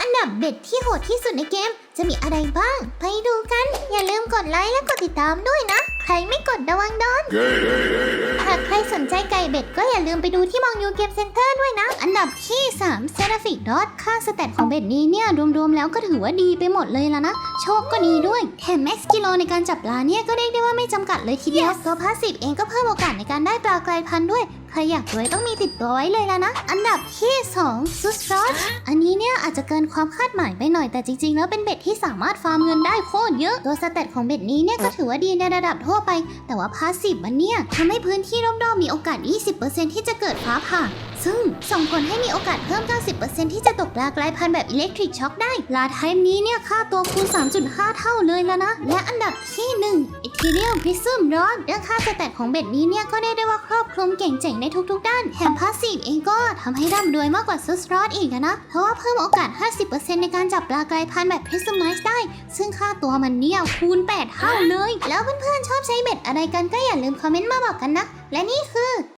อันดับเบ็ดที่โหดที่สุดในเกม จะมีอะไรบ้าง ไปดูกัน อย่าลืมกดไลค์และกดติดตามด้วยนะ ใครไม่กดระวังโดน หากใครสนใจไก่เบ็ดก็อย่าลืมไปดูที่มองยูเกมเซ็นเตอร์ด้วยนะ อันดับที่3 s e r a p h i c Dot ค่าสแตทของเบ็ดนี้เนี่ยรวมๆแล้วก็ถือว่าดีไปหมดเลยแล้วนะ โชคก็ดีด้วย แถม max กิโลในการจับปลาเนี่ยก็เรียกได้ว่าไม่จำกัดเลยทีเดียวตัวพาสซีฟเองก็เพิ่มโอกาสในการได้ปลากลายพันธุ์ด้วย ใครอยากรวยต้องมีติดตัวไว้เลยแล้วนะ อันดับที่2 s u s จะเกินความคาดหมายไปหน่อยแต่จริงๆ แล้วเป็นเบ็ดที่สามารถฟาร์มเงินได้โคตรเยอะ ตัวสเตตของเบ็ดนี้เนี่ยก็ถือว่าดีในระดับทั่วไป แต่ว่าพาสซีฟมันเนี่ยทำให้พื้นที่รอบๆมีโอกาส 20%ที่จะเกิดฟ้าผ่าซึ่งส่งผลให้มีโอกาสเพิ่ม 90%ที่จะตกปลากลายพันธุ์แบบอิเล็กทริกช็อคได้ ลาไทม์นี้เนี่ยค่าตัวคูณ 3.5 เท่าเลยแล้วนะ และอันดับที่1 Ethereum Prism Rod เรื่องค่าสแตทของเบ็ดนี้เนี่ยก็ได้ได้ว่าครอบคลุมเก่งเจ๋งในทุกๆ ด้าน แถมพาสซีฟเองก็ทำให้ร่ำรวยมากกว่าซุสรอดอีกนะ เพราะว่าเพิ่มโอกาส50%ในการจับปลากลายพันธุ์แบบ Prismize ได้ ซึ่งค่าตัวมันเนี่ยคูณ 8 เท่าเลย แล้วเพื่อนๆชอบใช้เบ็ดอะไรกันก็อย่าลืมคอมเมนต์มาบอกกันนะ และนี่คือ